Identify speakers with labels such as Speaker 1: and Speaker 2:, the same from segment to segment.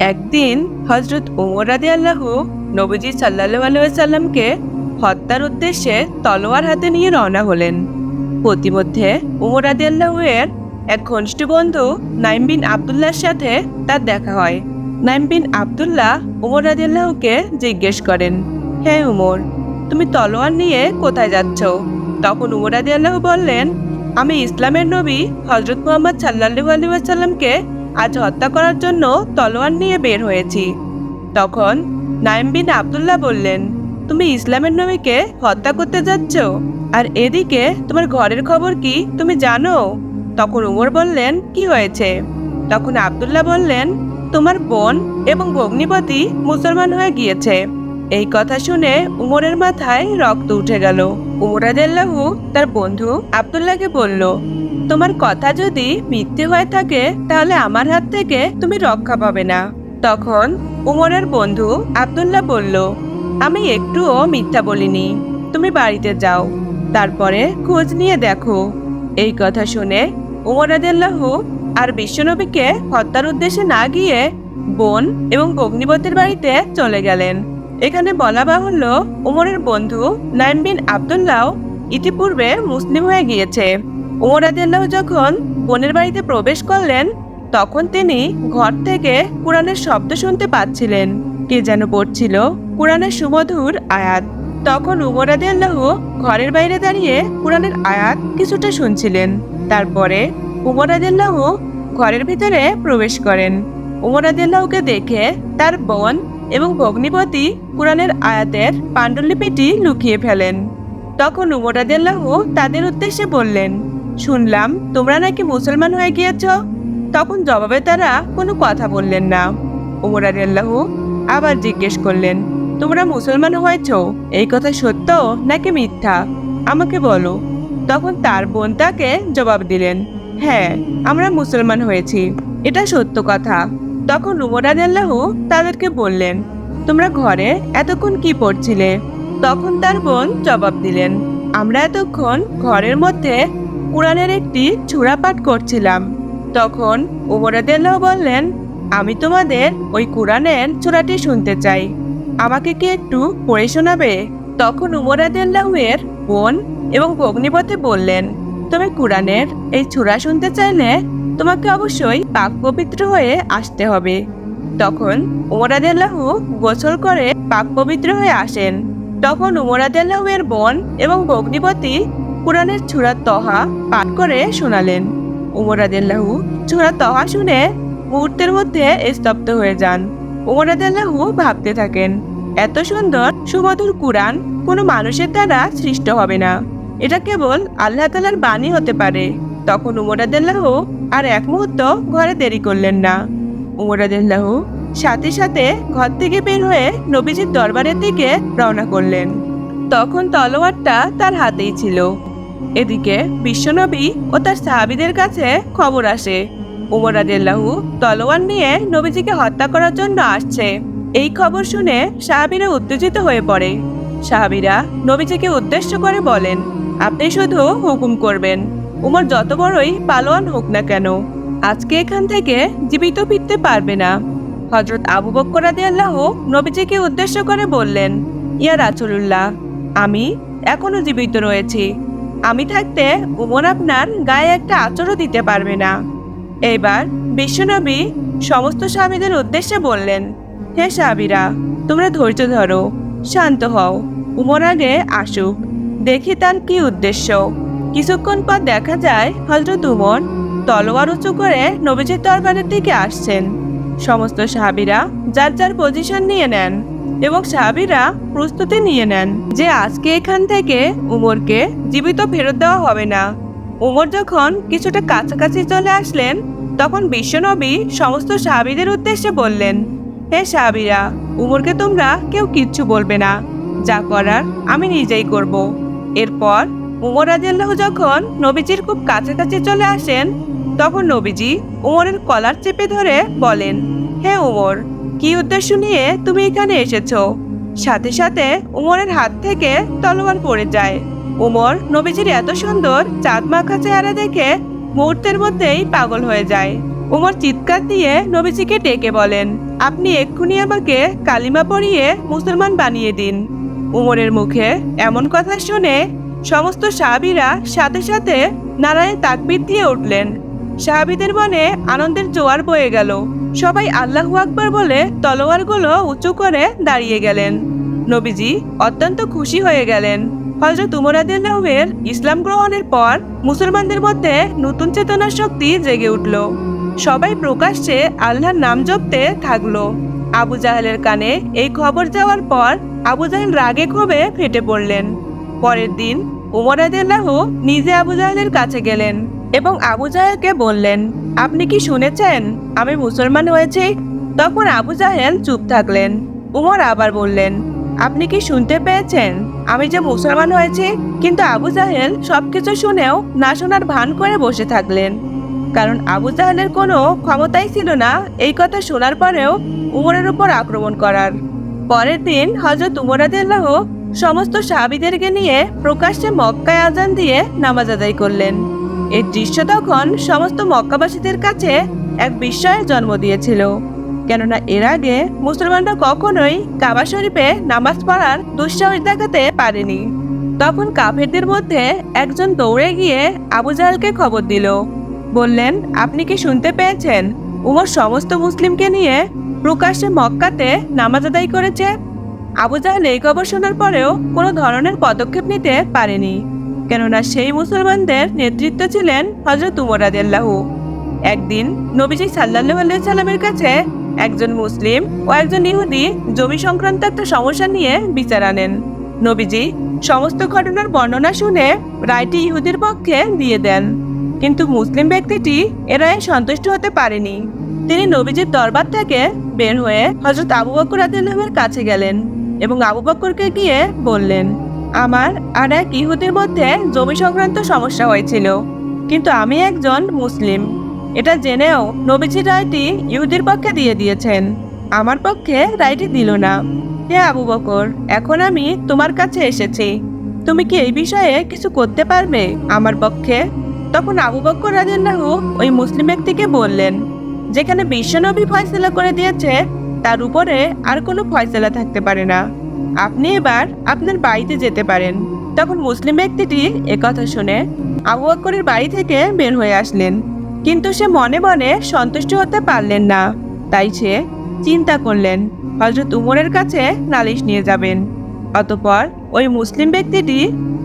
Speaker 1: একদিন হজরত উমর রাদি আল্লাহ নবীজি সাল্লাহ আলাইসাল্লামকে হত্যার উদ্দেশ্যে তলোয়ার হাতে নিয়ে রওনা হলেন। প্রতিমধ্যে উমর আদি আল্লাহের এক ঘনিষ্ঠ বন্ধু নাইম বিন আবদুল্লাহর সাথে তার দেখা হয়। নাইম বিন আবদুল্লাহ উমর রাদি আল্লাহকে জিজ্ঞেস করেন, হে উমর তুমি তলোয়ার নিয়ে কোথায় যাচ্ছ? তখন উমর আদি আল্লাহ বললেন, আমি ইসলামের নবী হজরত মোহাম্মদ সাল্লাহু আলী আসাল্লামকে আজ হত্যা করার জন্য তলোয়ার নিয়ে বের হয়েছি। তখন নাইম বিন আবদুল্লাহ বললেন, তুমি ইসলামের নবীকে হত্যা করতে যাচ্ছ? আর এদিকে তোমার ঘরের খবর কি তুমি জানো? তখন উমর বললেন, কি হয়েছে? তখন আবদুল্লাহ বললেন, তোমার বোন এবং ভগ্নিপতি মুসলমান হয়ে গিয়েছে। এই কথা শুনে উমরের মাথায় রক্ত উঠে গেল। উমর তার বন্ধু আবদুল্লাহকে বলল, তোমার কথা যদি মিথ্যে হয়ে থাকে, তাহলে আমার হাত থেকে তুমি রক্ষা পাবে না। তখন উমরের বন্ধু আবদুল্লাহ বলল, আমি একটুও মিথ্যা বলিনি, তুমি বাড়িতে যাও, তারপরে খোঁজ নিয়ে দেখো। এই কথা শুনে উমর আর বিশ্বনবীকে হত্যার উদ্দেশ্যে না গিয়ে বোন এবং অগ্নিবতের বাড়িতে চলে গেলেন। এখানে বলা বাহুল্য উমরের বন্ধু নাইম বিন আবদুল্লাহ ইতিপূর্বে মুসলিম হয়ে গিয়েছে। উমর আদিল্লাহ যখন বোনের বাড়িতে প্রবেশ করলেন, তখন তিনি ঘর থেকে কোরআনের শব্দ শুনতে পাচ্ছিলেন। কে যেন পড়ছিল কোরআনের সুমধুর আয়াত। তখন উমর আদিল্লাহ ঘরের বাইরে দাঁড়িয়ে কোরআনের আয়াত কিছুটা শুনছিলেন। তারপরে উমর আদিল্লাহ ঘরের ভিতরে প্রবেশ করেন। উমর আদিল্লাহকে দেখে তার বোন এবং ভগ্নিপতি কোরআনের আয়াতের পাণ্ডুলিপিটি লুকিয়ে ফেলেন। তখন উমর তাদের উদ্দেশ্যে বললেন, শুনলাম তোমরা নাকি মুসলমান হয়ে গিয়েছ। তখন জবাবে তারা কোনো কথা বললেন না। উমর আবার জিজ্ঞেস করলেন, তোমরা মুসলমান হয়েছ? এই কথা সত্য নাকি মিথ্যা? আমাকে বলো। তখন তার বোন তাকে জবাব দিলেন হ্যাঁ আমরা মুসলমান হয়েছি। এটা সত্য কথা। তখন উমর আদাল্লাহ তাদেরকে বললেন, তোমরা ঘরে এতক্ষণ কি পড়ছিলে? তখন তার বোন জবাব দিলেন, আমরা এতক্ষণ ঘরের মধ্যে কোরআনের একটি ছুরা পাঠ করছিলাম। তখন উমর আদাল্লাহ বললেন, আমি তোমাদের ওই কোরআনের ছোড়াটি শুনতে চাই। আমাকে কি একটু পড়ে শোনাবে? তখন উমর আদাল্লাহের বোন এবং ভগ্নিপথে বললেন, তুমি কোরআনের এই ছোড়া শুনতে চাইলে তোমাকে অবশ্যই পাক পবিত্র হয়ে আসতে হবে। তখন উমরাদেল্লাহু গোসল করে পাক পবিত্র হয়ে আসেন। তখন উমরাদেল্লাহুয়ের বোন এবং ভগ্নিপতি কোরআনের ছুরা তহা পাঠ করে শোনালেন। উমরাদেল্লাহু ছুরা তহা শুনে মুহূর্তের মধ্যে স্তব্ধ হয়ে যান। উমরাদেল্লাহু ভাবতে থাকেন, এত সুন্দর সুমধুর কোরআন কোনো মানুষের দ্বারা সৃষ্ট হবে না। এটা কেবল আল্লাহ তালার বাণী হতে পারে। তখন উমরাদেল্লাহ আর এক মুহূর্ত ঘরে দেরি করলেন না। উমরাদেল্লাহ সাথে সাথে ঘর থেকে বের হয়ে নবীজির দরবারের দিকে রওনা করলেন। তখন তলোয়ারটা তার হাতেই ছিল। এদিকে বিশ্বনবী ও তার সাহাবিদের কাছে খবর আসে। উমর আদিল্লাহু তলোয়ার নিয়ে নবীজিকে হত্যা করার জন্য আসছে। এই খবর শুনে সাহাবিরা উত্তেজিত হয়ে পড়ে। সাহাবিরা নবীজিকে উদ্দেশ্য করে বলেন, আপনি শুধু হুকুম করবেন। উমর যত বড়ই পালোয়ান হোক না কেন, আজকে এখান থেকে জীবিত ফিরতে পারবে না। হজরত আবু বক্কর আদি আল্লাহ নবীজিকে উদ্দেশ্য করে বললেন, ইয়া রাসুলুল্লাহ, আমি এখনও জীবিত রয়েছি। আমি থাকতে উমর আপনার গায়ে একটা আচরও দিতে পারবে না। এবার বিশ্বনবী সমস্ত স্বামীদের উদ্দেশ্যে বললেন, হে সাহাবিরা, তোমরা ধৈর্য ধরো, শান্ত হও, উমর আগে আসুক, দেখি তার কি উদ্দেশ্য। কিছুক্ষণ পর দেখা যায় হজরত উমর তলোয়ার উঁচু করে নবীজির দরবারের দিকে আসছেন। সমস্ত সাহাবিরা যার যার পজিশন নিয়ে নেন এবং সাহাবিরা প্রস্তুতি নিয়ে নেন যে আজকে এখান থেকে উমরকে জীবিত ফেরত দেওয়া হবে না। উমর যখন কিছুটা কাছাকাছি চলে আসলেন, তখন বিশ্বনবী সমস্ত সাহাবিদের উদ্দেশ্যে বললেন, হে সাহাবিরা, উমরকে তোমরা কেউ কিচ্ছু বলবে না। যা করার আমি নিজেই করব। এরপর উমর আদিল্লাহ যখন নবীজির খুব কাছাকাছি চলে আসেন, তখন নবীজি উমরের কলার চেপে ধরে বলেন, হে উমর, কি উদ্দেশ্য নিয়ে তুমি এখানে এসেছ? সাথে সাথে উমরের হাত থেকে তলোয়ার পড়ে যায়। উমর নবীজির এত সুন্দর চাঁদ মাখা চেহারা দেখে মুহূর্তের মধ্যেই পাগল হয়ে যায়। উমর চিৎকার দিয়ে নবীজিকে ডেকে বলেন, আপনি এক্ষুনি আমাকে কালিমা পরিয়ে মুসলমান বানিয়ে দিন। উমরের মুখে এমন কথা শুনে সমস্ত সাহাবীরা সাথে সাথে নারায়ণ তাকবির দিয়ে উঠলেন। সাহাবীদের মনে আনন্দের জোয়ার বয়ে গেল। সবাই আল্লাহু আকবার বলে তলোয়ারগুলো উঁচু করে দাঁড়িয়ে গেলেন। নবীজি অত্যন্ত খুশি হয়ে গেলেন। হজরত উমর আদিল্লাহের ইসলাম গ্রহণের পর মুসলমানদের মধ্যে নতুন চেতনার শক্তি জেগে উঠল। সবাই প্রকাশ্যে আল্লাহর নাম জপতে থাকল। আবু জাহেলের কানে এই খবর যাওয়ার পর আবু জাহেল রাগে ক্ষোভে ফেটে পড়লেন। পরের দিন উমর আদিল্লাহ নিজে আবু জাহেলের কাছে গেলেন এবং আবু জাহেলকে বললেন, আপনি কি শুনেছেন? আমি মুসলমান হয়েছি। তখন আবু জাহেল চুপ থাকলেন। উমর আবার বললেন, আপনি কি শুনতে পেয়েছেন? আমি যে মুসলমান হয়েছি, কিন্তু আবু জাহেল সবকিছু শুনেও না শোনার ভান করে বসে থাকলেন। কারণ আবু জাহেলের কোনো ক্ষমতাই ছিল না এই কথা শোনার পরেও উমরের উপর আক্রমণ করার। পরের দিন হজরত উমর আদিল্লাহ সমস্ত সাহাবিদেরকে নিয়ে প্রকাশ্যে মক্কায় আজান দিয়ে নামাজ আদায় করলেন। এই দৃশ্য তখন সমস্ত মক্কাবাসীদের কাছে এক বিস্ময়ের জন্ম দিয়েছিল। কেননা এর আগে মুসলমানরা কখনোই কাবা শরীফে নামাজ পড়ার দুঃসাহস দেখাতে পারেনি। তখন কাফেরদের মধ্যে একজন দৌড়ে গিয়ে আবু জাহালকে খবর দিল। বললেন, আপনি কি শুনতে পেয়েছেন? উমর সমস্ত মুসলিমকে নিয়ে প্রকাশ্যে মক্কাতে নামাজ আদায় করেছে? আবু জাহাল এই খবর শোনার পরেও কোনো ধরনের পদক্ষেপ নিতে পারেনি, কেননা সেই মুসলমানদের নেতৃত্ব ছিলেন হজরত উমর আদিল্লাহু একদিন নবীজি আলাইহি সাল্লামের কাছে একজন মুসলিম ও একজন ইহুদি জমি সংক্রান্ত একটা সমস্যা নিয়ে বিচার আনেন। নবীজি সমস্ত ঘটনার বর্ণনা শুনে রায়টি ইহুদির পক্ষে দিয়ে দেন, কিন্তু মুসলিম ব্যক্তিটি এ রায়ে সন্তুষ্ট হতে পারেনি। তিনি নবীজির দরবার থেকে বের হয়ে হজরত আবু বকর আদিল্লাহের কাছে গেলেন। এবং আবু বকরকে গিয়ে বললেন, আমার আর এক ইহুদির মধ্যে জমি সংক্রান্ত সমস্যা হয়েছিল, কিন্তু আমি একজন মুসলিম। এটা জেনেও নবীজি রায়টি ইহুদির পক্ষে দিয়ে দিয়েছেন, আমার পক্ষে রায়টি দিল না। হে আবু বকর এখন আমি তোমার কাছে এসেছি। তুমি কি এই বিষয়ে কিছু করতে পারবে আমার পক্ষে? তখন আবু বকর রাদিয়াল্লাহু ওই মুসলিম ব্যক্তিকে বললেন, যেখানে বিশ্বনবী ফয়সলা করে দিয়েছে তার উপরে আর কোনো ফয়সলা থাকতে পারে না। আপনি এবার আপনার বাড়িতে যেতে পারেন। তখন মুসলিম ব্যক্তিটি একথা শুনে আবু বকরের বাড়ি থেকে বের হয়ে আসলেন। কিন্তু সে মনে মনে সন্তুষ্ট হতে পারলেন না। তাই সে চিন্তা করলেন হজরত উমরের কাছে নালিশ নিয়ে যাবেন। অতপর ওই মুসলিম ব্যক্তিটি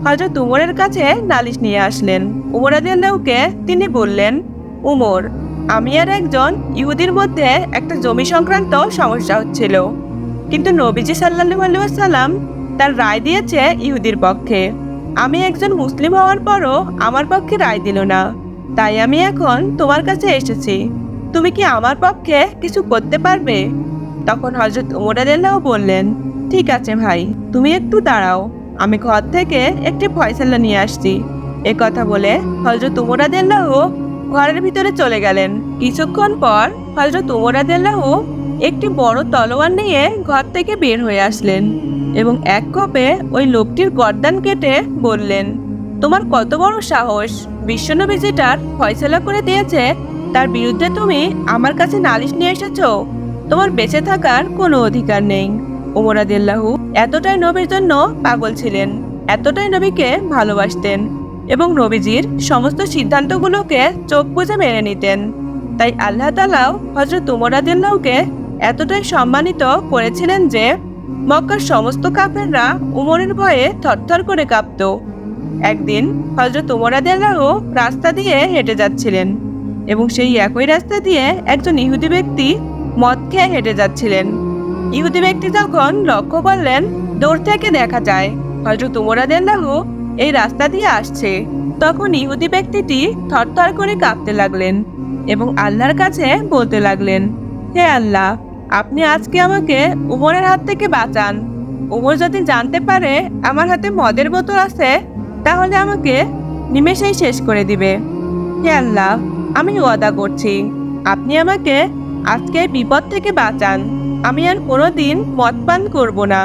Speaker 1: হজরত উমরের কাছে নালিশ নিয়ে আসলেন। উমর আদিয়াল্লাহকে তিনি বললেন, উমর আমি আর একজন ইহুদির মধ্যে একটা জমি সংক্রান্ত সমস্যা হচ্ছিল। কিন্তু নবীজি সাল্লাল্লাহু সাল্লাম তার রায় দিয়েছে ইহুদির পক্ষে। আমি একজন মুসলিম হওয়ার পরও আমার পক্ষে রায় দিল না। তাই আমি এখন তোমার কাছে এসেছি। তুমি কি আমার পক্ষে কিছু করতে পারবে? তখন হজরত উমর আদিল্লাহ বললেন, ঠিক আছে ভাই, তুমি একটু দাঁড়াও। আমি ঘর থেকে একটি ফয়সালা নিয়ে আসছি। এ কথা বলে হজরত উমর আদিল্লাহ ঘরের ভিতরে চলে গেলেন। কিছুক্ষণ পর হজরত উমর আদিল্লাহ একটি বড় তলোয়ার নিয়ে ঘর থেকে বের হয়ে আসলেন এবং এক কপে ওই লোকটির গর্দান কেটে বললেন, তোমার কত বড় সাহস! বিশ্বনবী যেটার ফয়সলা করে দিয়েছে, তার বিরুদ্ধে তুমি আমার কাছে নালিশ নিয়ে এসেছ। তোমার বেঁচে থাকার কোনো অধিকার নেই। ওমর আদিল্লাহু এতটাই নবীর জন্য পাগল ছিলেন, এতটাই নবীকে ভালোবাসতেন। এবং নবীজির সমস্ত সিদ্ধান্তগুলোকে চোখ বুঝে মেনে নিতেন। তাই আল্লাহ তালাও হজরত উমর আদিল্লাহকে এতটাই সম্মানিত করেছিলেন যে মক্কার সমস্ত কাফেররা উমরের ভয়ে থরথর করে কাঁপত। একদিন হজরত উমর আদিল্লাহ রাস্তা দিয়ে হেঁটে যাচ্ছিলেন এবং সেই একই রাস্তা দিয়ে একজন ইহুদি ব্যক্তি মদ খেয়ে হেঁটে যাচ্ছিলেন। ইহুদি ব্যক্তি যখন লক্ষ্য করলেন, দূর থেকে দেখা যায় হজরত উমর আদিল্লাহ এই রাস্তা দিয়ে আসছে। তখন ইহুদি ব্যক্তিটি থরথর করে কাঁপতে লাগলেন এবং আল্লাহর কাছে বলতে লাগলেন, হে আল্লাহ, আপনি আজকে আমাকে উমরের হাত থেকে বাঁচান। উমর যদি জানতে পারে আমার হাতে মদের বোতল আছে, তাহলে আমাকে নিমেষেই শেষ করে দিবে। হে আল্লাহ, আমি ওয়াদা করছি, আপনি আমাকে আজকে বিপদ থেকে বাঁচান। আমি আর কোনোদিন মদ পান করব না।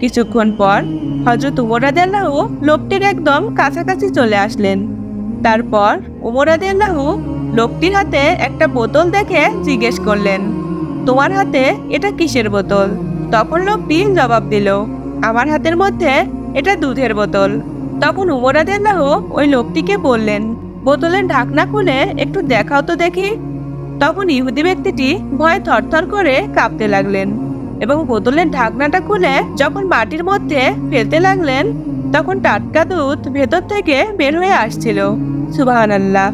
Speaker 1: কিছুক্ষণ পর হজরত উমর আল্লাহ লোকটির একদম কাছাকাছি চলে আসলেন। তারপর উমর আল্লাহ লোকটির হাতে একটা বোতল দেখে জিজ্ঞেস করলেন, তোমার হাতে এটা কিসের বোতল? তখন লোকটি জবাব দিল, আমার হাতের মধ্যে এটা দুধের বোতল। তখন উমর আল্লাহ ওই লোকটিকে বললেন, বোতলের ঢাকনা খুলে একটু দেখাও তো দেখি। তখন ইহুদি ব্যক্তিটি ভয়ে থরথর করে কাঁপতে লাগলেন। এবং বোতলের ঢাকনাটা খুলে যখন মাটির মধ্যে ফেলতে লাগলেন, তখন টাটকা দুধ ভেতর থেকে বের হয়ে আসছিল। সুবাহ আল্লাহ